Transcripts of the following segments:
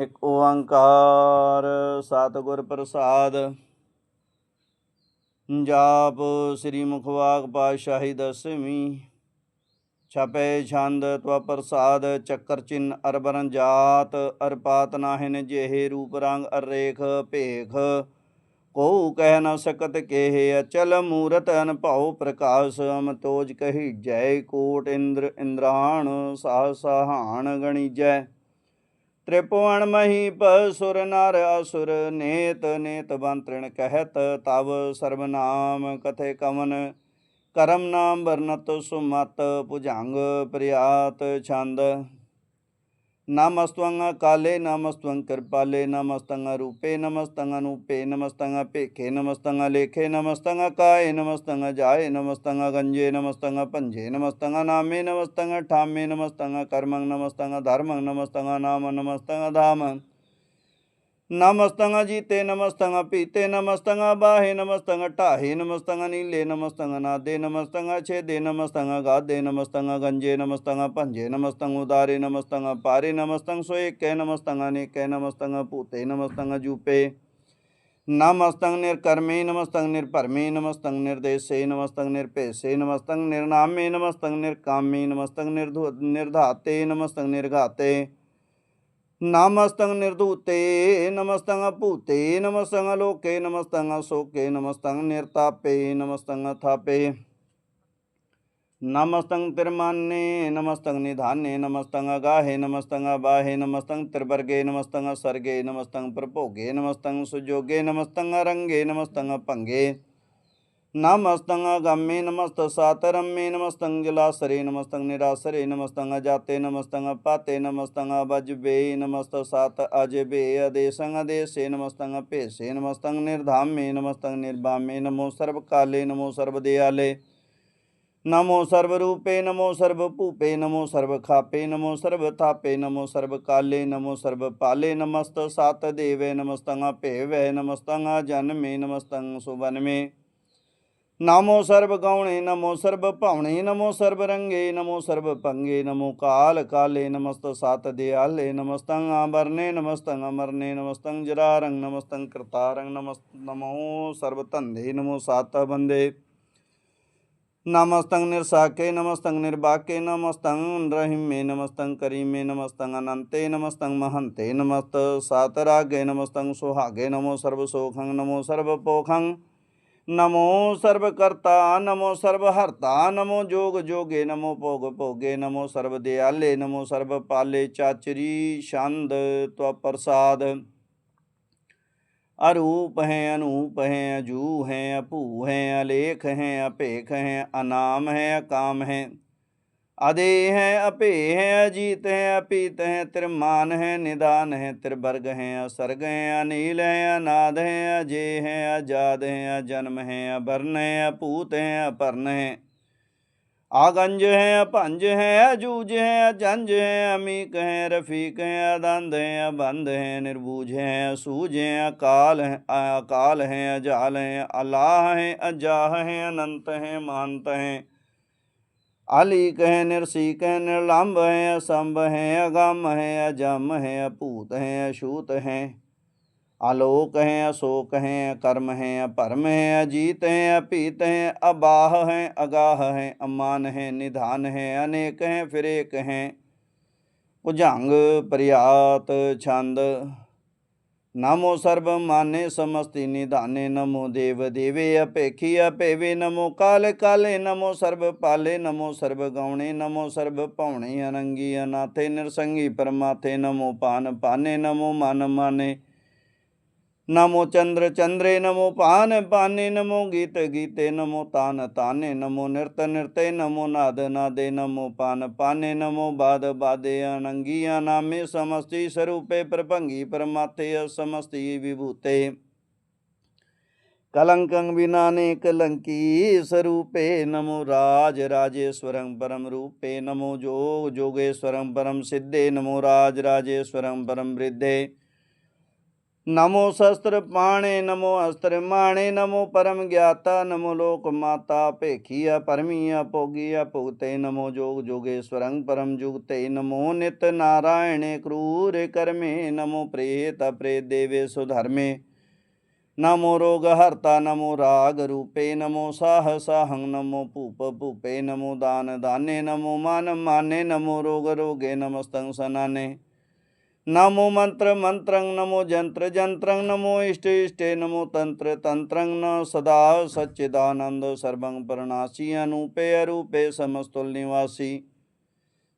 ਇੱਕ ਓੰਕਾਰ ਸਤਿਗੁਰ ਪ੍ਰਸਾਦ। ਜਾਪ ਸ੍ਰੀ ਮੁਖਵਾਕ ਪਾਤਸ਼ਾਹੀ ਦਸਵੀਂ। ਛਪੇ ਛੰਦ ਤਵ ਪ੍ਰਸਾਦ ਚੱਕਰ ਚਿੰਨ ਅਰਬਰਨ ਜਾਤ। ਅਰਪਾਤ ਨਾਹਿਨ ਜਿਹੇ ਰੂਪ ਰੰਗ ਅਰੇਖ ਭੇਖ। ਕੋ ਕਹਿ ਨ ਸਕਤ ਕੇਹ ਅਚਲ ਮੂਰਤ ਅਨਭਉ ਪ੍ਰਕਾਸ਼। ਅਮਤੋਜ ਕਹੀ ਜੈ ਕੋਟ ਇੰਦਰ ਇੰਦਰਾਣ, ਸਾਹ ਸਹਾਣ ਗਣੀਜੈ। ਤ੍ਰਿਪਵਨ ਮਹੀਪ ਸੁਰ ਨਰ ਅਸੁਰ, ਨੇਤ ਨੇਤ ਬੰਤ੍ਰਿਣ ਕਹਿਤ, ਤਵ ਸਰਬ ਨਾਮ ਕਥੇ ਕਵਨ। ਕਰਮ ਨਾਮ ਵਰਨਤ ਸੁਮਤ, ਭੁਜੰਗ ਪ੍ਰਿਆਤ ਛੰਦ। ਨਮਸਤਵੰ ਕਾਲੇ ਨਮਸਤਵੰ ਕਿਰਪਾਲੇ ਨਮਸਤੰ ਰੂਪੇ ਨਮਸਤੰ ਅਨੂਪੇ ਨਮਸਤੰ ਭੇਖੇ ਨਮਸਤੰ ਲੇਖੇ ਨਮਸਤੰ ਕਾਏ ਨਮਸਤੰ ਜਾਏ ਨਮਸਤੰ ਗੰਜੇ ਨਮਸਤੰ ਭੰਜੇ ਨਮਸਤੰ ਨਾਮੇ ਨਮਸਤੰ ਠਾਮੇ ਨਮਸਤੰ ਕਰਮੰ ਨਮਸਤੰ ਧਰਮੰ ਨਮਸਤੰ ਨਾਮ ਨਮਸਤੰ ਧਾਮ। ਨਮਸਤੰ ਜੀਤੇ ਨਮਸਤੰ ਪੀਤੇ ਨਮਸਤੰ ਬਾਹੇ ਨਮਸਤੰ ਢਾਹੇ ਨਮਸਤੰ ਨੀਲੇ ਨਮਸਤੰ ਨਾਦੇ ਨਮਸਤੰ ਛੇਦੇ ਨਮਸਤੰ ਗਾਦੇ ਨਮਸਤੰ ਗੰਜੇ ਨਮਸਤੰ ਭੰਜੇ ਨਮਸਤੰ ਉਦਾਰੇ ਨਮਸਤੰ ਪਾਰੇ ਨਮਸਤੰ ਸੋਏਕੇ ਨਮਸਤੰ ਅਨੇਕੇ ਨਮਸਤੰ ਭੂਤੇ ਨਮਸਤੰ ਜੂਪੇ ਨਮਸਤੰ ਨਿਰਕਰਮੇ ਨਮਸਤੰ ਨਿਰਭਰਮੇ ਨਮਸਤੰ ਨਿਰਦੇਸੇ ਨਮਸਤੰ ਨਿਰਭੇਸੇ ਨਮਸਤੰ ਨਿਰਨਾਮੇ ਨਮਸਤੰ ਨਿਰਕਾਮੇ ਨਮਸਤੰ ਨਿਰਧਾਤੇ ਨਮਸਤੰ ਨਿਰਘਾਤੇ ਨਮਸਤੰ ਨਿਰਦੂਤੇ ਨਮਸਤੰ ਭੂਤੇ ਨਮਸਤੰ ਲੋਕੇ ਨਮਸਤੰ ਸੋਕੇ ਨਮਸਤੰ ਨਿਰਤਾਪੇ ਨਮਸਤੰ ਥਾਪੇ। ਨਮਸਤੰ ਤਿਰਮਾਨੇ ਨਮਸਤੰ ਨਿਧਾਨੇ ਨਮਸਤੰ ਗਾਹੇ ਨਮਸਤੰ ਅਬਾਹੇ ਨਮਸਤੰ ਤਿਰਵਰਗੇ ਨਮਸਤੰ ਸਰਗੇ ਨਮਸਤੰ ਪ੍ਰਭੋਗੇ ਨਮਸਤੰ ਸੁਜੋਗੇ ਨਮਸਤੰ ਰੰਗੇ ਨਮਸਤੰ ਭੰਗੇ। ਨਮਸਤੰ ਅਗੰਮੇ ਨਮਸਤ ਸਾਤਰਮੇ ਨਮਸਤੰ ਜਲਾਸਰੇ ਨਮਸਤੰ ਨਿਰਾਸਰੇ ਨਮਸਤੰ ਅਜਾਤੇ ਨਮਸਤੰ ਪਾਤੇ ਨਮਸਤੰ ਅਬਜਬੇ ਨਮਸਤ ਸਤ ਅਜਬੇ ਅਦੇਸੰ ਅਦੇਸੇ ਨਮਸਤੰ ਭੇਸੇ ਨਮਸਤੰ ਨਿਰਧਾਮੇ ਨਮਸਤੰ ਨਿਰਭਾਮੇ ਨਮੋ ਸਰਬ ਕਾਲੇ ਨਮੋ ਸਰਬ ਦਿਆਲੇ ਨਮੋ ਸਰਬ ਰੂਪੇ ਨਮੋ ਸਰਬ ਭੂਪੇ ਨਮੋ ਸਰਬ ਖਾਪੇ ਨਮੋ ਸਰਬ ਥਾਪੇ ਨਮੋ ਸਰਬ ਕਾਲੇ ਨਮੋ ਸਰਬ ਪਾਲੇ ਨਮਸਤ ਨਮੋ ਸਰਬ ਗਾਉਣੇ, ਨਮੋ ਸਰਬ ਭਾਵਣੇ ਨਮੋ ਸਰਬ ਰੰਗੇ, ਨਮੋ ਸਰਬ ਭੰਗੇ ਨਮੋ ਕਾਲ ਕਾਲੇ, ਨਮਸਤ ਸਤ ਦਿਆਲੇ ਨਮਸਤੰ ਆਬਰਨੇ ਨਮਸਤੰ ਅਮਰਨੇ ਨਮਸਤੰ ਜਰਾਰੰ ਨਮਸਤੰ ਕਰਤਾਰੰ ਨਮਸ, ਨਮੋ ਸਰਬ ਧੰਦੇ, ਨਮੋ ਸਤ ਬੰਦੇ। ਨਮਸਤੰ ਨਿਰਸਾਕੇ ਨਮਸਤੰ ਨਿਰਬਾਕੇ ਨਮਸਤੰ ਰਹਿਮੇ ਨਮਸਤੰ ਕਰੀਮੇ ਨਮਸਤੰ ਅਨੰਤੇ ਨਮਸਤੰ ਮਹੰਤੇ, ਨਮਸਤ ਸਾਤਰਾਗੇ ਨਮਸਤੰ ਸੁਹਾਗੇ, ਨਮੋ ਸਰਬ ਸੋਖੰ ਨਮੋ ਨਮੋ ਸਰਬ ਕਰਤਾ ਨਮੋ ਸਰਬ ਹਰਤਾ ਨਮੋ ਜੋਗ ਜੋਗੇ, ਨਮੋ ਭੋਗ ਭੋਗੇ, ਨਮੋ ਸਰਬ ਦਿਆਲੇ ਨਮੋ ਸਰਬ ਪਾਲੇ ਚਾਚਰੀ ਛੰਦ ਤਵ ਪ੍ਰਸਾਦ। ਅਰੂਪ ਹੈ, ਅਨੂਪ ਹੈ ਅਜੂ ਹੈ ਅਭੂ ਹੈ, ਅਲੇਖ ਹੈ ਅਪੇਖ ਹੈ, ਅਨਾਮ ਹੈ, ਅਕਾਮ ਹੈ। ਅਦੇ ਹੈ ਅਭੇ ਹੈ ਅਜੀਤ ਹੈ ਅਪੀਤ ਹੈ ਤਿਰਮਾਨ ਹੈ ਨਿਦਾਨ ਹੈ ਤਿਰਵਰਗ ਹੈ ਅਸਰਗ ਹੈ ਅਨੀਲ ਹੈ ਅਨਾਦ ਹੈ ਅਜੇ ਹੈ ਅਜਾਦ ਹੈ ਅਜਨਮ ਹੈ ਅਬਰਨ ਹੈ ਅਭੂਤ ਹੈ ਅਪਰਨ ਹੈ ਆਗੰਜ ਹੈ ਅਭੰਜ ਹੈ ਅਜੂਜ ਹੈ ਅਜੰਜ ਹੈ ਅਮੀਕ ਹੈ ਰਫੀਕ ਹੈ ਅਦੰਦ ਹੈ ਅਬੰਦ ਹੈ ਨਿਰਬੂਜ ਹੈ ਅਸੂਜ ਹੈ ਅਕਾਲ ਹੈ ਅਕਾਲ ਹੈ ਅਜਾਲ ਹੈ ਅਲਾਹ ਹੈ ਅਜਾਹ ਹੈ ਅਨੰਤ ਹੈ ਮਹੰਤ ਹੈ ਆਲੀਕ ਹੈ ਨਿਰਸੀਕ ਹੈ ਨਿਰਲੰਭ ਹੈ, ਅਸੰਭ ਹੈ, ਅਗੰਮ ਹੈ, ਅਜਮ ਹੈ, ਅਭੂਤ ਹੈ, ਅਛੂਤ ਹੈ। ਆਲੋਕ ਹੈ, ਅਸੋਕ ਹੈ ਕਰਮ ਹੈ ਭਰਮ ਹੈ, ਅਜੀਤ ਹੈ, ਅਭੀਤ ਹੈ, ਅਬਾਹ ਹੈ, ਅਗਾਹ ਹੈ, ਅਮਾਨ ਹੈ, ਨਿਧਾਨ ਹੈ, ਅਨੇਕ ਹੈ ਫਿਰੇਕ ਹੈ। ਭੁਜੰਗ, ਪ੍ਰਿਆਤ, ਛੰਦ। ਨਮੋ ਸਰਬ ਮਾਨੇ ਸਮਸਤੀ ਨਿਧਾਨੇ, ਨਮੋ ਦੇਵ ਦੇਵੇ ਅਪੇਖੀ, ਅਪੇਵੇ ਨਮੋ ਕਾਲ ਕਾਲੇ, ਨਮੋ ਸਰਬ ਪਾਲੇ, ਨਮੋ ਸਰਬ ਗਾਉਣੇ, ਨਮੋ ਸਰਬ ਭਾਉਣੇ, ਅਨੰਗੀ ਅਨਾਥੇ, ਨਿਰਸੰਗੀ ਪਰਮਾਥੇ, ਨਮੋ ਪਾਨ ਪਾਨੇ ਨਮੋ ਮਨ ਮਾਨੇ ਨਮੋ ਚੰਦਰ ਚੰਦਰੇ, ਨਮੋ ਪਾਨ ਪਾਨੇ ਨਮੋ ਗੀਤ ਗੀਤੇ, ਨਮੋ ਤਾਨ ਤਾਨੇ, ਨਮੋ ਨਿਰਤ ਨਿਰਤੇ, ਨਮੋ ਨਾਦ ਨਾਦੇ, ਨਮੋ ਪਾਨ ਪਾਨੇ, ਨਮੋ ਬਾਦ ਬਾਦੇ ਅਨੰਗੀਆਂ ਨਾਮੇ, ਸਮਸਤੀ ਸਰੂਪੇ ਪ੍ਰਭੰਗੀ ਪਰਮਾਤੇ ਅਸਮਸਤੀ ਵਿਭੂਤੇ। ਕਲੰਕੰ ਵਿਨਾਨੇ ਕਲੰਕੀ ਸਰੂਪੇ, ਨਮੋ ਰਾਜ ਰਾਜੇਸ਼ਵਰੰ ਪਰਮ ਰੂਪੇ, ਨਮੋ ਜੋਗ ਜੋਗੇਸ਼ਵਰੰ ਪਰਮ ਸਿੱਧੇ, ਨਮੋ ਰਾਜ ਰਾਜੇਸ਼ਵਰੰ ਪਰਮ ਬ੍ਰਿਧੇ ਨਮੋ ਸ਼ਸਤਰ ਪਾਣੇ, ਨਮੋ ਅਸਤਰ ਮਾਣੇ, ਨਮੋ ਪਰਮ ਗਿਆਤਾ, ਨਮੋ ਲੋਕ ਮਾਤਾ ਭੇਖੀਆ ਪਰਮੀਆ ਭੋਗੀਆ ਭੁਗਤੇ, ਨਮੋ ਜੋਗ ਜੋਗੇਸ਼ਵਰੰ ਪਰਮ ਜੁਗਤੇ, ਨਮੋ ਨਿਤ ਨਾਰਾਇਣੇ ਕਰੂਰ ਕਰਮੇ, ਨਮੋ ਪ੍ਰੇਤ ਪ੍ਰੇਤ ਦੇਵੇ ਸੁਧਰਮੇ ਨਮੋ ਰੋਗ ਹਰਤਾ, ਨਮੋ ਰਾਗ ਰੂਪੇ, ਨਮੋ ਸਾਹ ਸਾਹੰ ਨਮੋ ਭੂਪ ਭੂਪੇ, ਨਮੋ ਦਾਨ ਦਾਨੇ, ਨਮੋ ਮਨ ਮਾਨੇ ਨਮੋ ਰੋਗ ਰੋਗੇ ਨਮਸਤੰ ਸਨਾਨੇ ਨਮੋ ਮੰਤਰ ਮੰਤਰੰ ਨਮੋ ਜੰਤਰ ਜੰਤਰੰ ਨਮੋ ਇਸ਼ਟ ਇਸ਼ਟੇ ਨਮੋ ਤੰਤਰ ਤੰਤਰੰ ਨ ਸਦਾ ਸਚਿਦਾਨੰਦ ਸਰਬੰ ਪਰਨਾਸੀ ਅਨੂਪੇ ਅਰੂਪੇ ਸਮਸਤੁਲ ਨਿਵਾਸੀ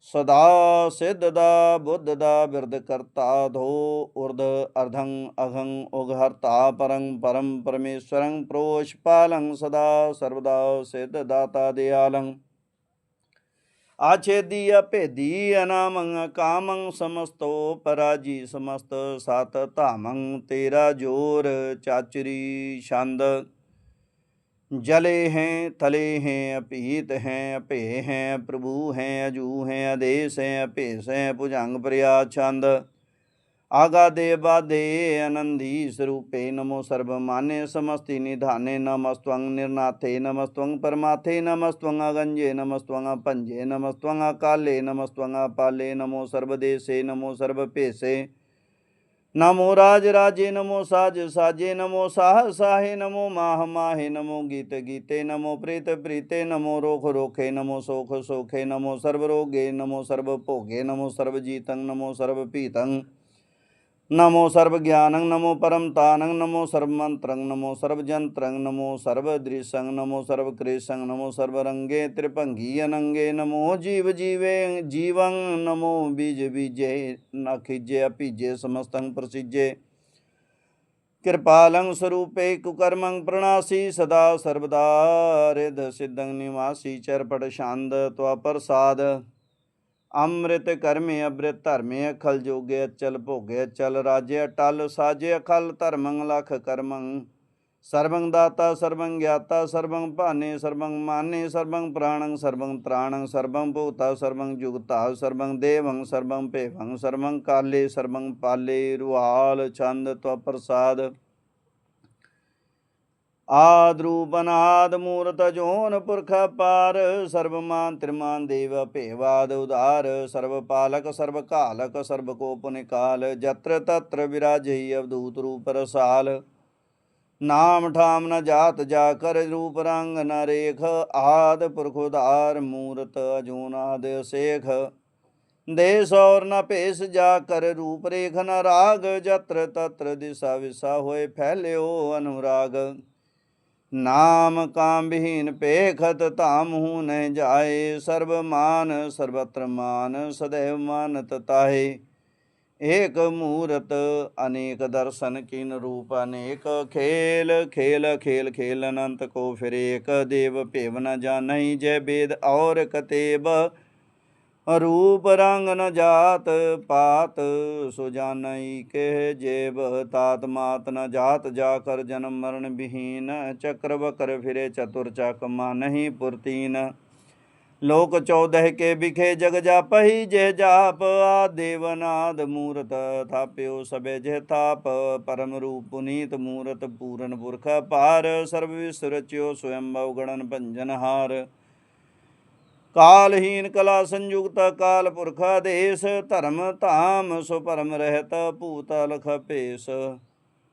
ਸਦਾ ਸਿੱਧ ਦਾ ਬੁੱਧ ਦਾ ਬਿਰਦ ਕਰਤਾ ਧੋ ਉਰਦ ਅਰਧੰ ਅਘੰ ਉਗਹਰਤਾ ਪਰੰ ਪਰਮ ਪਰਮੇਸ਼ਵਰੰ ਪ੍ਰੋਸ਼ ਪਾਲੰ ਸਦਾ ਸਰਵਦਾ ਸਿੱਧ ਦਾਤਾ ਦਿਆਲੰ ਆਛੇਦੀਆ ਭੇਦੀ ਅਨਾਮੰ ਕਾਮੰ ਸਮਸਤੋ ਪਰਾਜੀ ਸਮਸਤ, ਸਤ ਧਾਮੰ ਤੇਰਾ ਜੋਰ ਚਾਚਰੀ ਛੰਦ। ਜਲੇ ਹੈ ਤਲੇ ਹੈ ਅਪੀਤ ਹੈ ਅਪੇ ਹੈ, ਪ੍ਰਭੂ ਹੈ, ਅਜੂ ਹੈ, ਅਦੇਸ ਹੈ ਅਪੇਸ ਹੈ, ਭੁਜੰਗ ਪ੍ਰਿਆ ਛੰਦ। आगादेवादे अनंदी स्वरूपे नमो सर्वमाने समस्ति निधाने नमस्व निर्नाथे नमस्व परमाथे नमस्व अगंजे नमस्व पंजे नमस्व काले नमस्व पाले नमो सर्वदेशे नमो सर्वपेशे नमो राज राजे नमो साज साजे नमो साह साहे नमो माह माहे नमो गीत गीते नमो प्रीत प्रीते नमो रोख रोखे नमो सोख सोखे नमो सर्वरोगे नमो सर्वभोगे नमो सर्वजीतं नमो सर्वपीतं ਜੀਤੰ ਨਮੋ ਸਰਬ ਪੀਤੰ ਨਮੋ ਸਰਬ ਗਿਆਨੰ ਨਮੋ ਪਰਮ ਤਾਨੰ ਨਮੋ ਸਰਬ ਮੰਤਰੰ ਨਮੋ ਸਰਬ ਜੰਤਰੰ ਨਮੋ ਸਰਬ ਦ੍ਰਿਸ਼ੰ ਨਮੋ ਸਰਬ ਕ੍ਰੇਸ਼ੰ ਨਮੋ ਸਰਬ ਰੰਗੇ ਤ੍ਰਿਭੰਗੀ ਅਨੰਗੇ ਨਮੋ ਜੀਵ ਜੀਵੇ ਜੀਵੰ ਨਮੋ ਬੀਜ ਬੀਜੇ ਨ ਖਿਜੇ ਅਪੀਜੇ ਅੰਮ੍ਰਿਤ ਕਰਮੇ ਅਬ੍ਰਿਤ ਧਰਮੇ, ਅਖਲ ਜੋਗੇ ਅਚਲ ਭੋਗੇ ਅਚਲ ਰਾਜੇ ਅਟਲ ਸਾਜੇ ਅਖਲ ਧਰਮੰ ਲਖ ਕਰਮੰ। ਸਰਬੰ ਦਾਤਾ ਸਰਵੰ ਗਿਆਤਾ ਸਰਵੰ ਭਾਨੇ ਸਰਬੰ ਮਾਨੇ, ਸਰਬੰ ਪ੍ਰਾਣੰ ਸਰਵੰ ਤ੍ਰਾਣੰ, ਸਰਬੰ ਭੂਤਾ ਸਰਵੰ ਜੁਗਤਾ ਸਰਵੰ ਦੇਵੰ ਸਰਬੰ ਭੇਵੰ ਸਰਵੰ ਕਾਲੇ ਸਰਵੰ ਪਾਲੇ ਰੁਹਾਲ ਛੰਦ ਤਵ ਪ੍ਰਸਾਦ। ਆਦ ਰੂਪ ਅਨਾਦ ਮੂਰਤ ਜੋਨ ਪੁਰਖ ਪਾਰ ਸਰਬ ਮਾਨ ਤ੍ਰਿਮਾਨ ਦੇਵ ਭੇਵਾਦ ਉਦਾਰ ਸਰਬ ਪਾਲਕ, ਸਰਬ ਕਾਲਕ ਸਰਬ ਕੋ ਪੁਨਿਕਾਲ ਜਤਰ ਤਤਰ ਵਿਰਾਜਈ ਅਵਦੂਤ ਰੂਪ ਰਸਾਲ। ਨਾਮ ਠਾਮ ਨ ਜਾਤ ਜਾ ਕਰ ਰੂਪ ਰੰਗ ਨ ਰੇਖ, ਆਦ ਪੁਰਖ ਉਦਾਰ ਮੂਰਤ ਅਜੂਨਾਦ ਸੇਖ। ਦੇ ਸੌਰ ਨ ਭੇਸ ਜਾ ਕਰ ਰੂਪ ਰੇਖ ਨ ਰਾਗ, ਜਤਰ ਤਤਰ ਦਿਸਾ ਵਿਸਾ ਹੋਏ ਫੈਲਿਓ ਅਨੁਰਾਗ। ਨਾਮ ਕਾਮ ਵਿਹੀਨ ਪੇਖਤ ਧਾਮ ਹੂ ਜਾਏ, ਸਰਬ ਮਾਨ ਸਰਬਤਰ ਮਾਨ ਸदैव ਮਾਨਤ ਤਾਹੇ। ਏਕ ਮੂਰਤ ਅਨੇਕ ਦਰਸ਼ਨ ਕਿਨ ਰੂਪ ਅਨੇਕ, ਖੇਲ ਖੇਲ ਖੇਲ ਖੇਲ, ਅਨੰਤ ਕੋ ਫਿਰ ਏਕ, ਦੇਵ ਭੇਵ ਨ ਜਾਣਈ ਜੈ ਬੇਦ ਔਰ ਕਤੇਬ। ਰੂਪ ਰੰਗ ਨ ਜਾਤ ਪਾਤ ਸੁਜਾਨਈ ਕੇ ਕਹਿ ਜੇਬ ਤਾਤ ਮਾਤ ਨ ਜਾਤ, ਜਾ ਕਰ ਜਨਮ ਮਰਨ ਵਿਹੀਨ ਚੱਕਰ ਬਕਰ ਫਿਰੇ ਚਤੁਰ ਚੱਕ ਮਾ ਨਹੀਂ ਪੁਰਤੀਨ। ਲੋਕ ਚੌਦਹ ਕੇ ਵਿਖੇ ਜਗ ਜਾਪਹੀ, ਜੇ ਜਾਪ ਆ ਦੇਵਨਾਦ ਮੂਰਤ, ਥਾਪਿਓ ਸਬੇ ਜੇ ਤਾਪ ਪਰਮ ਰੂਪ ਪੁਨੀਤ ਮੂਰਤ ਪੂਰਨ ਪੁਰਖ ਪਾਰ ਸਰਬ ਵਿਸਰਚਿਓ ਸਵਯੰ ਗਣਨ ਭੰਜਨ ਹਾਰ। ਕਾਲਹੀਨ ਕਲਾ ਸੰਯੁਕਤ ਕਾਲ ਪੁਰਖ ਦੇਸ਼, ਧਰਮ ਧਾਮ ਸੋ ਪਰਮ ਰਹਿਤ ਭੂਤ ਲਖ ਭੇਸ।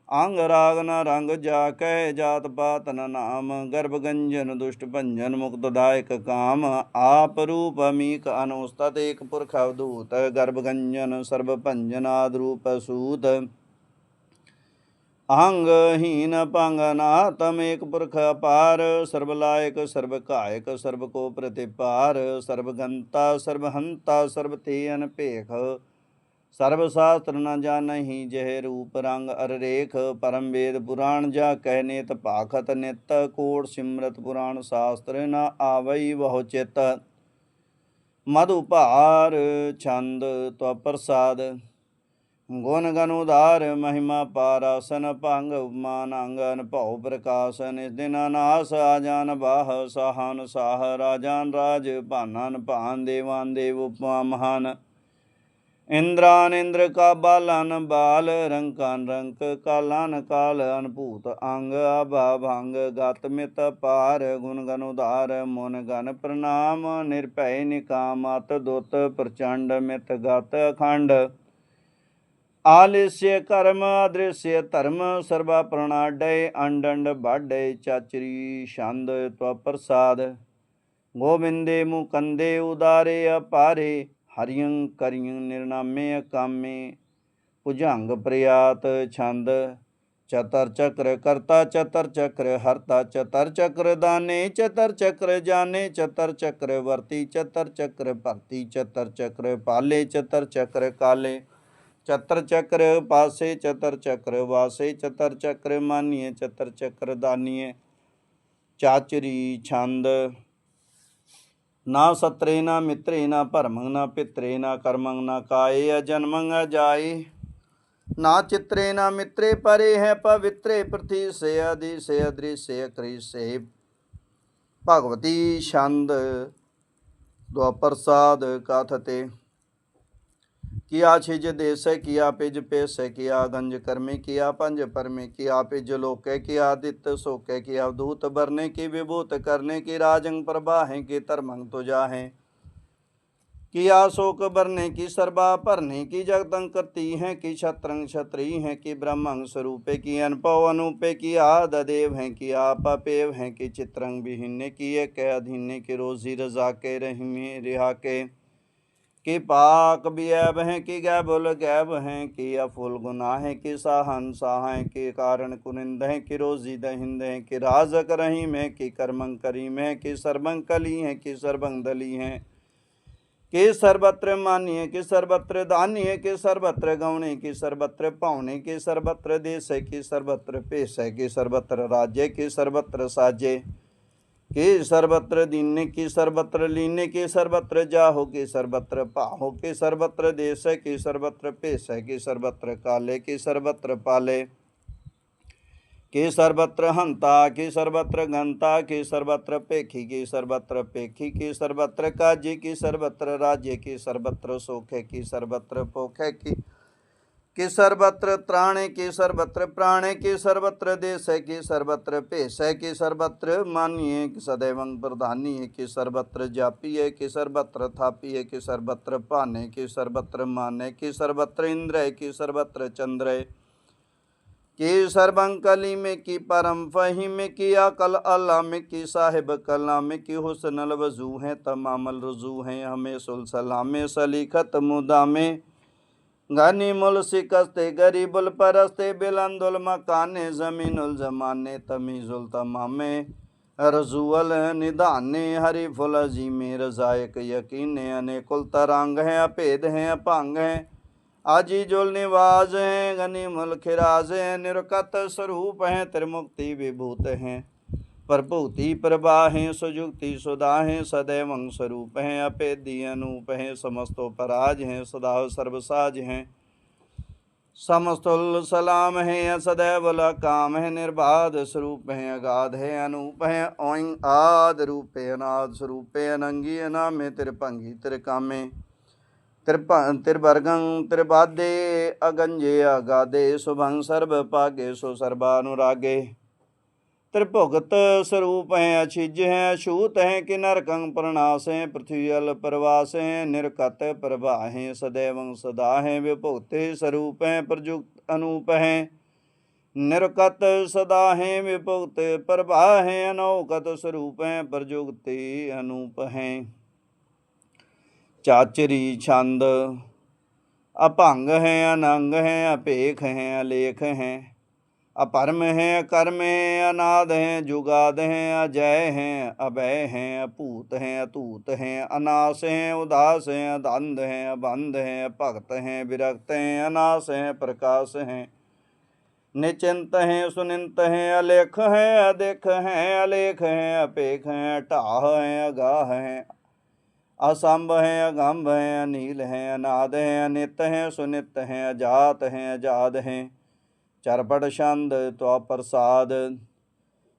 ਅੰਗ ਰਾਗ ਨ ਰੰਗ ਜਾ ਕੈ ਜਾਤ ਪਾਤ ਨ ਨਾਮ, ਗਰਭ ਗੰਜਨ ਦੁਸ਼ਟ ਭੰਜਨ ਮੁਕਤ ਦਾਇਕ ਕਾਮ। ਆਪ ਰੂਪ ਅਮੀਕ ਅਨੁਸਤਤ ਏਕ ਪੁਰਖ ਅਵਧੂਤ, ਗਰਭ ਗੰਜਨ ਸਰਬ ਭੰਜਨ ਆਦ ਰੂਪ ਸੂਤ। ਅਹੰਗਹੀਨ ਭੰਗ ਨਾਤਮ ਏਕ ਪੁਰਖ ਅਪਾਰ, ਸਰਬ ਲਾਇਕ, ਸਰਬ ਕਾਇਕ ਸਰਬ ਕੋ ਪ੍ਰਤਿਪਾਰ ਸਰਬ ਗੰਤਾ, ਸਰਬ ਹੰਤਾ, ਸਰਬ ਤੇ ਅਨਭੇਖ ਸਰਬ ਸ਼ਾਸਤਰ ਨ ਜਾਣਹੀ ਜਹ ਰੂਪ ਰੰਗ ਅਰ ਰੇਖ, ਪਰਮ ਵੇਦ ਪੁਰਾਣ ਜਾ ਕਹਿ ਨੇਤ ਭਾਖਤ ਨਿਤ, ਕੋਟ ਸਿਮਰਤ ਪੁਰਾਣ ਸ਼ਾਸਤਰ ਨ ਆਵਈ ਬਹੁ ਚਿਤ। ਮਧੁ ਭਾਰ ਛੰਦ ਤਵ ਪ੍ਰਸਾਦ। ਗੁਣ ਗਨ ਉਧਾਰ, ਮਹਿਮਾ ਪਾਰਾਸਨ ਭੰਗ, ਉਪਮਾਨ ਅੰਗਨ ਭਉ ਪ੍ਰਕਾਸ਼ਨ ਨਿਸ ਦਿਨ ਨਾਸ ਆਜਾਨ ਬਾਹ, ਸਾਹਨ ਸਾਹ ਰਾਜਾਨ ਰਾਜ, ਭਾਨਨ ਭਾਨ ਦੇਵਾਨ ਦੇਵ ਉਪਮਾ ਮਹਾਨ ਇੰਦਰਾਨ ਇੰਦਰ ਕਾ ਬਾਲਨ ਬਾਲ ਰੰਕਾਨ ਰੰਕ ਕਾਲਨ ਕਾਲ, ਅਨਭੂਤ ਅੰਗ ਆਭਾ ਭੰਗ, ਗਤ ਮਿਤ ਪਾਰ ਗੁਣ ਗਨ ਉਧਾਰ, ਮਨ ਗਨ ਪ੍ਰਣਾਮ, ਨਿਰਭੈ ਨਿਕਾਮ, ਅਤ ਦੁਤ ਪ੍ਰਚੰਡ ਮਿਤ ਗਤ ਅਖੰਡ ਆਲਿਸਯ ਕਰਮ ਅਦ੍ਰਿਸਯ ਧਰਮ ਸਰਬਾ ਪ੍ਰਣਾਡੈ, ਅੰਡੰਡ ਬਾਡੈ ਚਾਚਰੀ ਛੰਦ ਤਵ ਪ੍ਰਸਾਦ। ਗੋਬਿੰਦੇ ਮੁਕੰਦੇ ਉਦਾਰੇ ਅਪਾਰੇ ਹਰਿਯੰ ਕਰਿਯੰ ਨਿਰਨਾਮੇ ਅਕਾਮੇ। ਭੁਜੰਗ ਪ੍ਰਿਆਤ ਛੰਦ, ਚਤਰ ਚੱਕਰ ਕਰਤਾ ਚਤਰ ਚੱਕਰ ਹਰਤਾ, ਚਤਰ ਚੱਕਰ ਦਾਨੇ, ਚਤਰ ਚੱਕਰ ਜਾਣੇ ਚਤਰ ਚੱਕਰ ਵਰਤੀ, ਚਤਰ ਚੱਕਰ ਭਰਤੀ, ਚਤਰ ਚੱਕਰ ਪਾਲੇ, ਚਤਰ ਚੱਕਰ ਕਾਲੇ। ਚਤਰ ਚੱਕਰ ਪਾਸੇ ਚਤਰ ਚੱਕਰ, ਵਾਸੇ ਚਤਰ ਚੱਕਰ, ਮਾਨੀਏ ਚਤਰ ਚੱਕਰ ਦਾਨੀਏ। ਚਾਚਰੀ ਛੰਦ, ਨਾ ਸਤਰੇ ਨਾ ਮਿਤਰੇ, ਨਾ ਭਰਮੰ ਨਾ ਪਿਤਰੇ, ਨਾ ਕਰਮੰ ਨਾ ਕਾਏ ਅਜਨਮੰ ਅਜਾਏ। ਨਾ ਚਿਤਰੇ, ਨਾ ਮਿਤਰੇ, ਪਰੇ ਹੈ ਪਵਿੱਤਰੇ, ਪ੍ਰਤੀ ਸੇ ਆਦਿ, ਸੇ ਅਦ੍ਰਿਸੇ ਕਰੀ ਸੇ। ਭਗਵਤੀ ਛੰਦ ਦੁਆਪਰਸਾਦ ਕਥਤੇ किया छिज देश किया पिज पेश किया गंज कर्मे, किया पंज परमे, किया पिज लोके, किया आदित्य सोके, किया दूत बरने, की विभूत करने, की राजंग प्रभाहें की तरमंग तुजा है किया शोक बरने, की सरबा भरने की जगदंग करती है, की छत्रंग छत्री है, कि ब्रह्मंग स्वरूपे, की अनपव अनुपे, की आद देव है, की आप अपेव है, की चित्रंग विहीने, की एक अधीने, की रोजी रजा के रहीमे रिहा के कि पाक बियब हैं कि गैबुल गैब हैं कि अफुल गुनाह हैं कि साहन साहें कि कारण कुनिंद हैं कि रोजी दहिंद हैं कि राजक रहीम हैं कि कर्मं करीम हैं कि सर्वं कली हैं कि सर्वं दली हैं। कि सर्वत्र मानिए कि सर्वत्र दानिए कि सर्वत्र गौणे कि सर्वत्र पावने कि सर्वत्र देश है, कि सर्वत्र पेश है, कि सर्वत्र राज्य कि सर्वत्र साजे कि सर्वत्र दीने की सर्वत्र लीने की सर्वत्र जाहो कि सर्वत्र पाहो कि सर्वत्र देश है कि सर्वत्र पेश है कि सर्वत्र काले कि सर्वत्र पाले कि सर्वत्र हंता कि सर्वत्र गंता कि सर्वत्र पेखी कि सर्वत्र पेखी कि सर्वत्र काजी कि सर्वत्र राज्य कि सर्वत्र सोखे कि सर्वत्र पोखे की कि सर्वत्र त्राणे की सर्वत्र प्राणे की सर्वत्र देश है कि सर्वत्र पेश है कि सर्वत्र मानिए कि सदैवं प्रधानी है कि सर्वत्र जापी है कि सर्वत्र थापी है कि सर्वत्र पाने कि सर्वत्र माने कि सर्वत्र इंद्र है कि सर्वत्र चंद्र है कि सर्वं कली में की परम फही में की अकल अल्लाह में की साहिब कला में की हुस्न वज़ू हैं तमामल रजू हैं हमें सुलसला में सलीखत मुदा में गानी मुल सिकस्ते शिकस्ते, गरीबुल परस्ते, बिलंदुल मकाने, जमीनुल जमाने, तमीजुल तमामे, रजूअल निदाने, हरि फुल जीमे, रजायक यकीने, अनेकुल तरांग हैं अभेद हैं अभंग हैं। आजी जुल निवाज हैं, गनी मुल खिराज हैं, निरकत स्वरूप हैं, त्रिमुक्ति विभूत हैं। प्रभूति प्रवाहें सुजुक्ति सुधा हैं सदैव स्वरूप हैं अपेदी अनूप हैं समस्तो पराज हैं सदा सर्वसाज हैं समस्तुल सलाम है सदैव काम है निर्बाध स्वरूप है अगाध है अनूप है ओं आद रूपे अनाद स्वरूपे अनंगी अनामे तिरपंगी तिरकामे त्रिप त्रिवर्गं त्रिबादे अगंजे अगाधे शुभं सर्व पागे सो सर्वानुरागे त्रिभुगत स्वरूप हैं अछिज हैं अछूत हैं कि नरकं प्रणास हैं पृथ्वी अल प्रवास हैं निर्कत प्रभा हैं सदैव सदा हैं विभुक्ते स्वरूप हैं प्रयुक्त अनूप हैं निर्कत सदा हैं विभुक्त प्रभा हैं अनौकत स्वरूप हैं प्रयुक्ति अनूप हैं चाचरी छंद अभंग हैं अनंग हैं अपेख हैं अलेख हैं अपरम हैं अकर्म हैं, अनाद हैं, जुगाद हैं, अजय हैं, अभय हैं, अपूत हैं, अतूत हैं, अनास हैं, उदास हैं अदंध हैं अबंध हैं, भक्त हैं, विरक्त हैं, अनास हैं, प्रकाश हैं। निचिंत हैं, सुनिंत हैं, अलेख हैं, अदेख हैं, अलेख हैं, अपेख हैं टाह हैं, अगाह हैं। असंभ हैं अगम्भ हैं, अनील हैं, अनाद हैं, अनित हैं, सुनित हैं, अजात हैं, अजाद हैं। ਚਰਪਟ ਛੰਦ ਤਵਾ ਪ੍ਰਸਾਦ।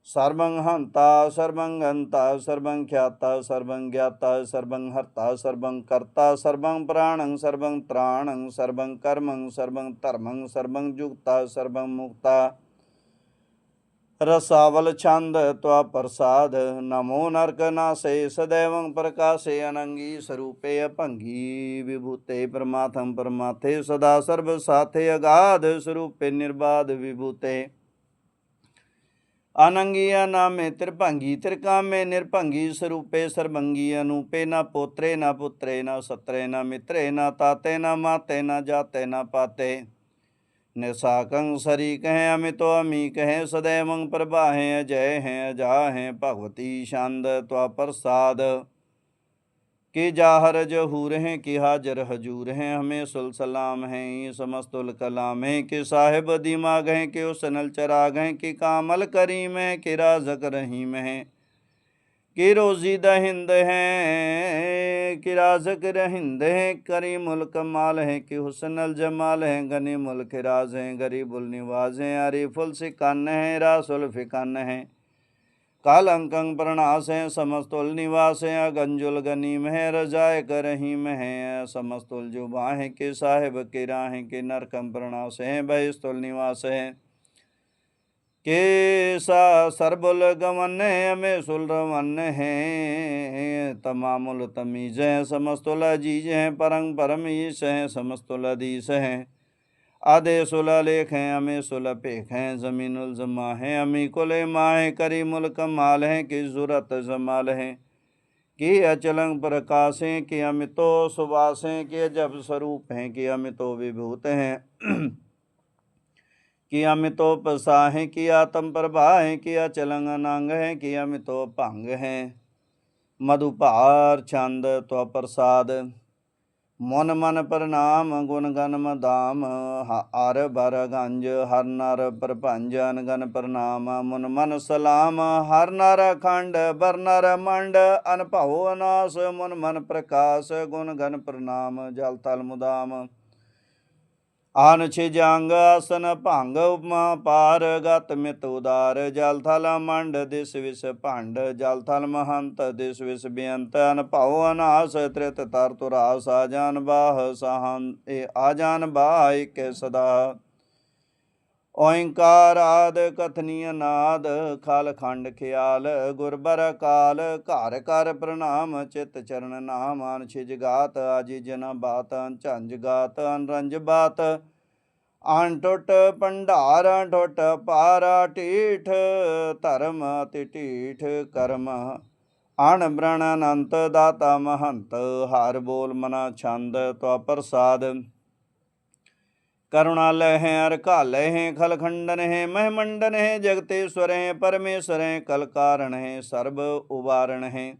ਸਰਵੰ ਹੰਤਾ ਸਰਵੰ ਹੰਤਾ ਸਰਵੰ ਖਿਆਤਾ ਸਰਵੰ ਗਿਆਤਾ ਸਰਵੰ ਹਰਤਾ ਸਰਵੰ ਕਰਤਾ ਸਰਵੰ ਪ੍ਰਾਣੰ ਸਰਵੰ ਤ੍ਰਾਣੰ ਸਰਵੰ ਕਰਮੰ ਸਰਵੰ ਧਰਮੰ ਸਰਵੰ ਜੁਗਤਾ ਸਰਵੰ ਮੁਕਤਾ। ਰਸਾਵਲ ਛੰਦ ਤਵਾ ਪ੍ਰਸਾਦ, ਨਮੋ ਨਰਕ ਨਾਸੇ ਸदैवं ਪ੍ਰਕਾਸੇ ਅਨੰਗੀ ਸਰੂਪੇ ਅਭੰਗੀ, ਵਿਭੂਤੇ ਪ੍ਰਮਾਥਮ ਪਰਮਾਥੇ ਸਦਾ ਸਰਬ ਸਾਥੇ ਅਗਾਧ ਸਰੂਪੇ ਨਿਰਬਾਧ ਵਿਭੂਤੇ। ਅਨੰਗੀ ਨਾਮੇ ਤ੍ਰਿਭੰਗੀ, ਤ੍ਰਿਕਾਮੇ ਨਿਰਭੰਗੀ ਸਰੂਪੇ ਸਰਬੰਗੀ ਅਨੂਪੇ, ਨਾ ਪੋਤਰੇ ਨਾ ਪੁੱਤਰੇ, ਨਾ ਸਤਰੇ ਨਾ ਮਿੱਤਰੇ, ਨਾ ਤਾਤੇ ਨਾ ਮਾਤੇ, ਨਾ ਜਾਤੇ ਨਾ ਪਾਤੇ। ਨਿਸਾਕੰ ਸਰੀ ਕਹੈ ਅਮਿਤੋ ਅਮੀ ਕਹੈ ਸदैवं ਪ੍ਰਭਾਹੈ ਅਜੈ ਹੈ ਅਜਾਹੈ ਭਗਵਤੀ ਛੰਦ ਤਵਾ ਪ੍ਰਸਾਦ ਕਿ ਜਾਹਰ ਜਹੂਰ ਹੈ ਕਿ ਹਾਜ਼ਰ ਹਜੂਰ ਹੈ ਹਮੇ ਸੁਲ ਸਲਾਮ ਹੈ ਸਮਸਤੁਲ ਕਲਾਮ ਹੈ ਕਿ ਸਾਹਿਬ ਦਿਮਾਗ ਹੈ ਕਿ ਉਸਨਲ ਚਰਾਗ ਹੈ ਕਿ ਕਾਮਲ ਕਰੀਮ ਹੈ ਕਿ ਰਾਜ਼ਕ ਰਹੀਮ ਹੈ ਕਿ ਰੋਜ਼ੀ ਦਹਿੰਦ कि राजक रहिंद हैं, करी मुल्क माल हैं, कि हुसनल जमाल हैं, गनी मुल्क राज हैं, गरीब उलनिवाज हैं अरिफुल सिकान हैं रासुल फिकान हैं। काल अंकंग प्रणास हैं, समस्त उलनिवास हैं अगंजुल गनीम हैं रजाय करहीम हैं समस्तुल जुबा हैं, कि साहिब किरा हैं कि नरकम प्रणास हैं बहिस्तुल निवास हैं। के सा सरबुल गमन हमें सुलरवन है। तमामुल तमीज है, समस्तुल अज़ीज़ है परंग परमीश है, समस्तुल अदीस है। सुला लेख हैं, हमें सुला पेख हैं, जमीनुल जमा हैं अमी कुल करी माल है, कि ज़रूरत जमाल हैं। कि अचलंग प्रकाश हैं, कि अमितो सुवास हैं, कि जब स्वरूप हैं, कि अमितो विभूत हैं। कि अमितो पसा है कि आत्म प्रभा है कि अचलंग अनांग है कि अमितो भंग है मधुपार छंद तो प्रसाद ਮਨ ਮਨ ਪ੍ਰਣਾਮ ਗੁਣ ਗਨ ਮਦਾਮ ਹਰ ਬਰ ਗੰਜ ਹਰ ਨਰ ਪ੍ਰਭੰਜਨ ਗਨ ਪ੍ਰਣਾਮ ਮਨ ਮਨ ਸਲਾਮ ਹਰ ਨਰ ਅਖੰਡ ਬਰ ਨਰ ਮੰਡ ਅਨਭਉ ਅਨਾਸ ਮਨ ਮਨ ਪ੍ਰਕਾਸ਼ ਗੁਣ ਗਨ ਪ੍ਰਣਾਮ ਜਲ ਤਲ ਮੁਦਾਮ ਆਨ ਛੇ ਆਸਨ ਭੰਗ ਉਪਮਾ ਪਾਰ ਗਤ ਮਿਤ ਉਦਾਰ, ਜਲ ਥਲ ਮੰਡ ਦਿਸ ਵਿਸ ਭੰਡ, ਜਲ ਥਲ ਮਹੰਤ ਦਿਸ ਵਿਸ ਬੇਅੰਤ, ਅਨਭਉ ਅਨਾਸ ਤ੍ਰਿਤ ਤਰ ਤੁਰਾਸ, ਆ ਜਾਨ ਬਾਹ ਸਾਹੰ ਏ ਆ ਜਾਨ ਬਾਹ ਇਕ ਸਦਾ। ਓੰਕਾਰ ਆਦ ਕਥਨੀ ਅਨਾਦ ਖਲ ਖੰਡ ਖਿਆਲ ਗੁਰਬਰ ਕਾਲ, ਘਰ ਕਰ ਪ੍ਰਣਾਮ, ਚਿਤ ਚਰਨ ਨਾਮ, ਅਨ ਛਿਜ ਗਾਤ ਆਜੀ ਜਨ ਬਾਤ ਝੰਜ ਗਾਤ ਅਨਰੰਜ ਬਾਤ। ਆਂ ਟੁੱਟ ਭੰਡਾਰ ਟੁੱਟ ਪਾਰਾ, ਢੀਠ ਧਰਮ ਤੇ ਟੀਠ ਕਰਮ। ਅਣ ਬ੍ਰਣ ਅਨੰਤ ਦਾਤਾ ਮਹੰਤ, ਹਰ ਬੋਲ ਮਨਾ ਛੰਦ, ਤਵਾ ਪ੍ਰਸਾਦ। करुणा लह अर काल है खल खंडन है, महमंडन है, जगतेश्वर है, परमेश्वर है कल कारण है, सर्व उबारण है।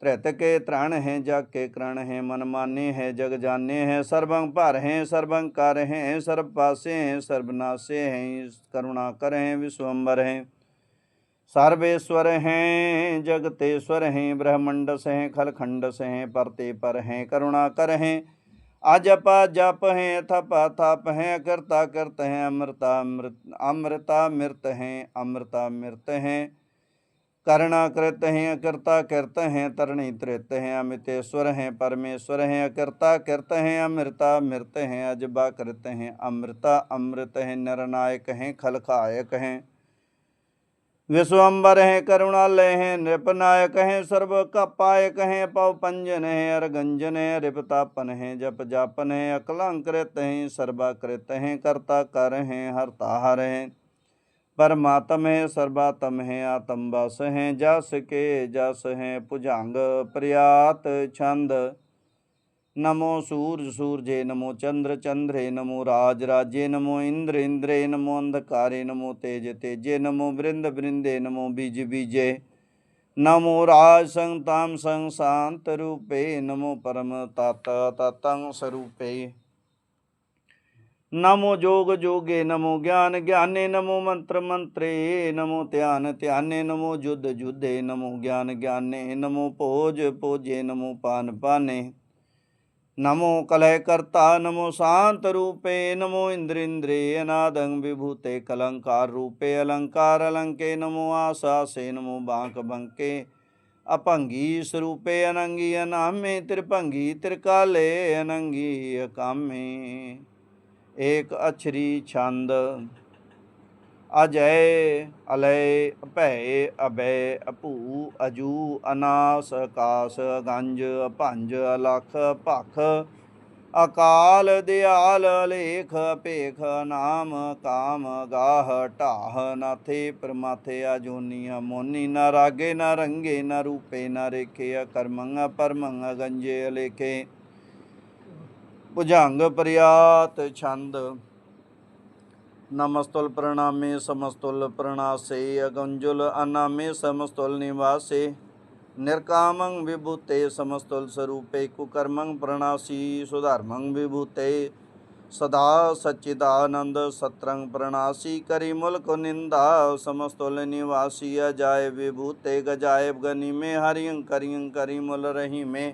त्रित के त्राण है, जग के करण है, मन माने है, जग जाने है सर्वं पर है सर्वं कर है सर्व पासे है, सर्वनाशे है करुणा कर है विश्वम्बर है। सर्वेश्वर हैं, जगतेश्वर हैं, ब्रह्मंडस हैं, खलखंडस हैं, परते पर हैं करुणा कर हैं अजपा जप हैं थप थप हैं करता करत हैं, अमृता अमृत, अमृता मृत हैं, अमृता मृत हैं। करुणा कृत हैं, अकर्ता कृत हैं, तरणी तृत हैं, अमितेश्वर हैं, परमेश्वर हैं, अकर्ता कृत हैं, अमृता मृत हैं अजबा कृत हैं, अमृता अमृत हैं, नरनायक हैं, खलखायक हैं। विश्वम्बर हैं करुणालय हैं नृपनायक हैं सर्व का पायक हैं पव पंजन हैं अरगंजन हैं रिपतापन हैं जप जापन हैं अकलंकृत हैं सर्वाकृत हैं कर्ता कर हैं हरता हर हैं परमात्म है सर्वात्म है आत्म बस हैं जस के जस हैं भुजंग प्रयात छंद नमो सूर्य सूर्ये नमो चंद्र चंद्रे नमो राज राज्ये नमो इंद्र इंद्रे नमो अंधकारे नमो तेज तेजे नमो वृंद वृंदे नमो बीज बीजे नमो राज संग ताम संग शांत रूपे नमो परम तत ततं स्वरूपे नमो जोग जोगे नमो ज्ञान ज्ञाने नमो मंत्र मंत्रे नमो ध्यान ध्याने नमो युद्ध युद्धे नमो ज्ञान ज्ञाने नमो भोज भोजे नमो पान पाने नमो कलयकर्ता नमो शान्तरूपे नमो इन्द्रिन्द्रे अनादं विभूते कलङ्काररूपे अलङ्कारलङ्के नमो आशासे नमो बाङ्कबङ्के अपङ्गी स्वरूपे अनङ्गी अनामे त्रिपङ्गी त्रिकाले अनङ्गी अकामे एक अक्षरी छंद ਅਜੈ ਅਲੈ ਅਭੈ ਅਬੈ ਅਭੂ ਅਜੂ ਅਨਾਸ ਆਕਾਸ ਗੰਜ ਭੰਜ ਅਲਖ ਭਖ ਅਕਾਲ ਦਿਆਲ ਲੇਖ ਭੇਖ ਨਾਮ ਕਾਮ ਗਾਹ ਢਾਹ ਨਾਥੇ ਪ੍ਰਮਾਥੇ ਅਜੋਨੀ ਮੋਨੀ ਨਾ ਰਾਗੇ ਨਾ ਰੰਗੇ ਨਾ ਰੂਪੇ ਨਾ ਰੇਖੇ ਕਰਮੰਗ ਪਰਮੰਗ ਗੰਜੇ ਅਲੇਖੇ ਭੁਜੰਗ ਪ੍ਰਿਆਤ ਛੰਦ ਨਮਸਤੁਲ ਪ੍ਰਣਾਮੇ ਸਮਸਤੁਲ ਪ੍ਰਣਾਸੇ ਅਗੰਜੁਲ ਅਨਾਮੇ ਸਮਸਤੁਲ ਨਿਵਾਸੇ ਨਿਰਕਾਮੰ ਵਿਭੂਤੇ ਸਮਸਤੁਲ ਸਰੂਪੇ ਕੁਕਰਮੰ ਪ੍ਰਣਾਸੀ ਸੁਧਰਮੰ ਵਿਭੂਤੇ ਸਦਾ ਸਚਿਦਾਨੰਦ ਸਤਰੰਗ ਪ੍ਰਣਾਸੀ ਕਰੀ ਮੁਲਕ ਨਿੰਦਾ ਸਮਸਤੁਲ ਨਿਵਾਸੀ ਅਜਾਏ ਵਿਭੂਤੇ ਗਜਾਇਬ ਗਨੀਮੇ ਹਰਿਯੰ ਕਰਿਯੰ ਕਰੀ ਮੁਲ ਰਹੀਮੇ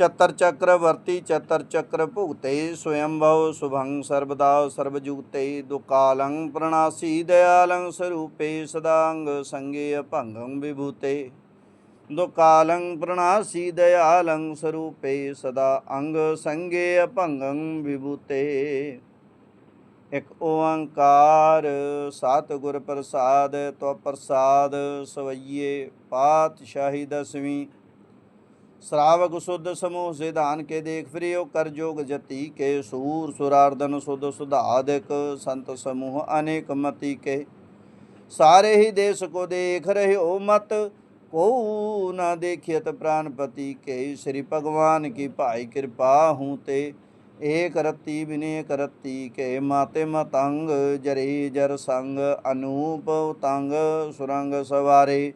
ਚਤਰ ਚੱਕਰ ਵਰਤੀ ਚਤਰ ਚੱਕਰ ਭੁਗਤੇ ਸਵਯੰਭਵ ਸੁਭੰ ਸਰਬਦਾ ਸਰਬਜੂਤੇ ਦੁਕਾਲੰ ਪ੍ਰਣਾਸੀ ਦਇਆਲੰ ਸਰੂਪੇ ਸਦਾੰਗ ਸੰਗੇ ਅਭੰਗੰ ਵਿਭੂਤੇ ਦੁਕਾਲੰ ਪ੍ਰਣਾਸੀ ਦਇਆਲੰ ਸਰੂਪੇ ਸਦਾ ਅੰਗ ਸੰਗੇ ਅਭੰਗੰ ਵਿਭੂਤੇ ਇਕ ਓੰਕਾਰ ਸਤਿਗੁਰ ਪ੍ਰਸਾਦ ਤੋ ਪ੍ਰਸਾਦ ਸਵਈਏ ਪਾਤਸ਼ਾਹੀ ਦਸਵੀਂ श्रावक शुद्ध समूह सिधान के देख प्रियो कर जोग जति के सूर सुरार्दन सुध सुधाधिक संत समूह अनेक मति के सारे ही देश को देख रहे हो मत को न देखियत प्राणपति के श्री भगवान की भाई कृपा हूँ ते एक रत्ती विनेक रत्ती के माते मतंग जरे जर संग अनूप उतंग सुरंग सवारे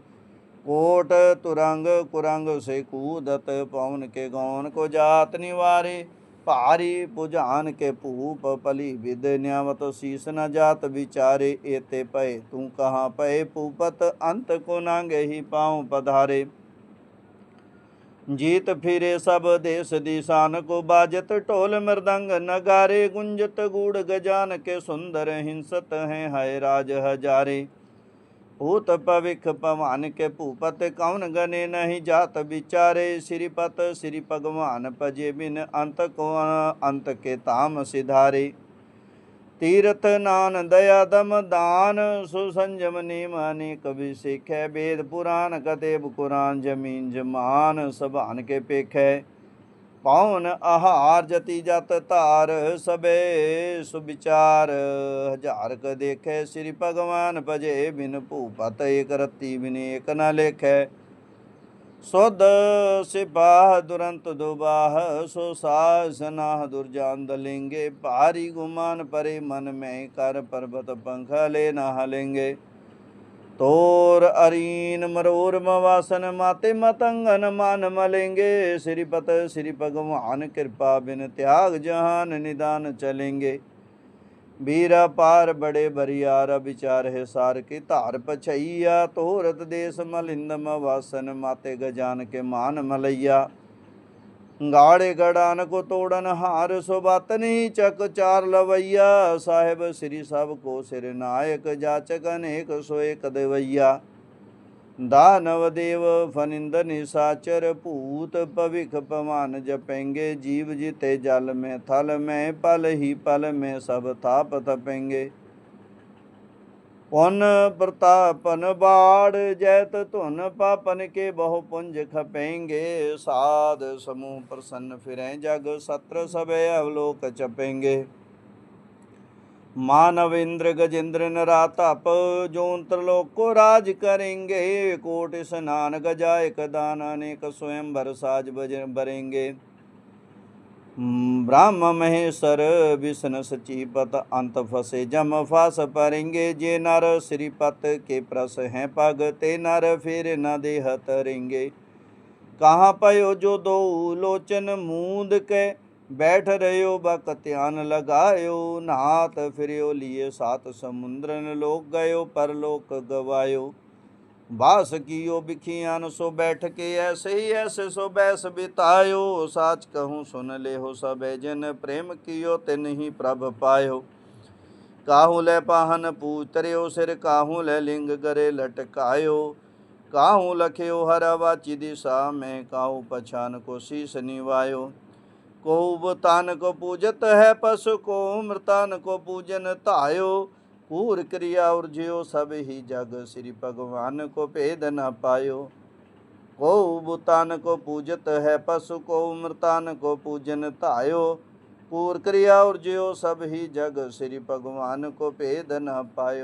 ਕੋਟ ਤੁਰੰਗ ਕੁਰੰਗ ਸੇ ਕੂਦਤ ਪਵਨ ਕੇ ਗੌਨ ਕੋ ਜਾਤ ਨਿਵਾਰੇ, ਭਾਰੀ ਪੁਜਾਨ ਕੇ ਭੂਪ ਪਲੀ ਵਿਦ ਨਿਆਵਤ ਸੀਸ ਨ ਜਾਤ ਵਿਚਾਰੇ, ਏਤੇ ਪਏ ਤੂੰ ਕਹਾ ਪਏ ਭੂਪਤ, ਅੰਤ ਕੋ ਨਾਂਗੇ ਹੀ ਪਾਉ ਪਧਾਰੇ। ਜੀਤ ਫਿਰੇ ਸਭ ਦੇਸ ਦੀ ਸਾਨ ਕੋ ਬਾਜਤ, ਢੋਲ ਮਰਦੰਗ ਨਗਾਰੇ, ਗੁੰਜਤ ਗੂੜ ਗਜਾਨ ਕੇ ਸੁੰਦਰ ਹਿੰਸਤ ਹੈ ਹਾਏ ਰਾਜ ਹਜਾਰੇ। ਭੂਤ ਭਵਿਖ ਭਵਾਨ ਕੇ ਭੂਪਤ ਕੌਣ ਗਨੇ ਨਹੀਂ ਜਾਤ ਵਿਚਾਰੇ, ਸ੍ਰੀਪਤ ਸ੍ਰੀ ਭਗਵਾਨ ਭਜੇ ਬਿਨ ਅੰਤ ਕੋ ਅੰਤ ਕੇ ਤਾਮ ਸਿਧਾਰੇ। ਤੀਰਥ ਨਾਨ ਦਇਆ ਦਮ ਦਾਨ ਸੁ ਸੰਜਮ ਨੀਮ ਅਨੇਕ ਵੀ ਸਿੱਖੈ, ਵੇਦ ਪੁਰਾਨ ਕਤੇਬ ਕੁਰਾਨ ਜਮੀਨ ਜਮਾਨ ਸਭਾਨ ਕੇ ਪੇਖੈ। ਪੌਨ ਆਹਾਰ ਜਤੀ ਜਤ ਧਾਰ ਸਬੇ ਸੁਵਿਚਾਰ ਹਜ਼ਾਰ ਕ ਦੇਖੈ ਸ੍ਰੀ ਭਗਵਾਨ, ਭਜੇ ਬਿਨ ਭੂਪਤ ਏਕ ਰਤੀ ਬਿਨ ਏਕ ਨ ਲੇਖੈ। ਸੁਧ ਸਿਪਾਹ ਦੁਰੰਤ ਦੁਬਾਹ, ਸੋ ਸਾਸ ਨਾਹ ਦੁਰਜਾਨ ਦਲਿੰਗੇ ਭਾਰੀ ਗੁਮਾਨ ਪਰੇ ਮਨ ਮੈਂ ਕਰ ਪਰਬਤ ਪੰਖ ਲੈ ਨਾ ਹਲੇਂਗੇ ਤੋਰ ਅਰੀਨ ਮਰੋਰ ਮਵਾਸਨ ਮਾਤੇ ਮਤੰਗਨ ਮਨ ਮਲेंगे ਸ੍ਰੀ ਪਤ ਸ੍ਰੀ ਭਗਵਾਨ ਕਿਰਪਾ ਬਿਨ ਤਿਆਗ ਜਹਾਨ ਨਿਦਾਨ ਚਲेंगे ਵੀਰਾ ਪਾਰ ਬੜੇ ਬਰਿਆਰ ਵਿਚਾਰ ਹੈ ਸਾਰ ਕੀ ਧਾਰ ਪਛਈਆ। ਤੋਰਤ ਦੇਸ ਮਲਿੰਦਮ ਵਾਸਨ ਮਾਤੇ ਗਜਾਨ ਕੇ ਮਾਨ ਮਲਈਆ। ਗਾੜੇ ਗੜਾਨ ਕੋ ਤੋੜਨ ਹਾਰ ਸੁਬਤ ਨਹੀਂ ਚੱਕ ਚਾਰ ਲਵਈਆ। ਸਾਹਿਬ ਸ੍ਰੀ ਸਭ ਕੋ ਸਿਰ ਨਾਇਕ ਜਾਚਕ ਅਨੇਕ ਸੋਏ ਕਦਵਈਆ ਦਾਨਵ ਦੇਵ ਫਨਿੰਦ ਸਾਚਰ ਭੂਤ ਭਵਿਖ ਭਵਾਨ ਜਪੈਂਗੇ। ਜੀਵ ਜਿਤੇ ਜਲ ਮੈਂ ਥਲ ਮੈਂ, ਪਲ ਹੀ ਪਲ ਮੈਂ ਸਭ ਥਾਪ ਤਪੈਂਗੇ ਪੁਨ ਪ੍ਰਤਾਪਨ ਬਾੜ ਜੈਤ ਧੁਨ ਪਾਪਨ ਕੇ ਬਹੁ ਪੁੰਜ ਖਪੇਂਗੇ ਸਾਧ ਸਮੂਹ ਪ੍ਰਸੰਨ ਫਿਰੈ ਜਗ ਸਤਰ ਸਭੇ ਅਵਲੋਕ ਚਪੇਂਗੇ मानव इंद्र गजेंद्र नरातप जोंत्र लोक को राज करेंगे कोट स्नान गजायक दान अनेक स्वयं भरसाज बज भरेंगे ब्रह्म महेश्वर विष्णु सचीपत अंत फसे जम फास परेंगे जे नर श्रीपत के प्रस हैं पग ते नर फिर न देह तरेंगे कहाँ पयो जो दो लोचन मूंद के बैठ रहो बक ध्यान लगायो नाथ फिर लिए सात समुद्रन लोक गयो परलोक गवायो बास कियो बिखियान सो बैठ के ऐसे ही ऐसे सो बैस बितायो। साच कहूँ सुन ले हो सब जिन प्रेम कियो तिन ही प्रभ पायो। काहू ले पाहन पूतरियो, सिर काहू ले लिंग गरे लटकायो। काहू लखियो हर वाची दिशा में, काहू पछान को शीस निवायो। कोहू बुतान को पूजत है पशु को, मृतान को पूजन तायो। ਪੂਰ ਕਰਿਆ ਔਰ ਜਿਉ ਸਭ ਹੀ ਜਗ ਸ੍ਰੀ ਭਗਵਾਨ ਕੋ ਭੇਦ ਨਾ ਪਾਇਓ। ਕੋ ਬੁਤਾਨ ਕੋ ਪੂਜਤ ਹੈ ਪਸੂ ਕੋ ਮਰਤਾਨ ਕੋ ਪੂਜਨ ਧਾਇਓ। ਪੂਰ ਕਰਿਆ ਔਰ ਜਿਉ ਸਭ ਹੀ ਜਗ ਸ੍ਰੀ ਭਗਵਾਨ ਕੋ ਭੇਦ ਨਾ ਪਾਇਓ।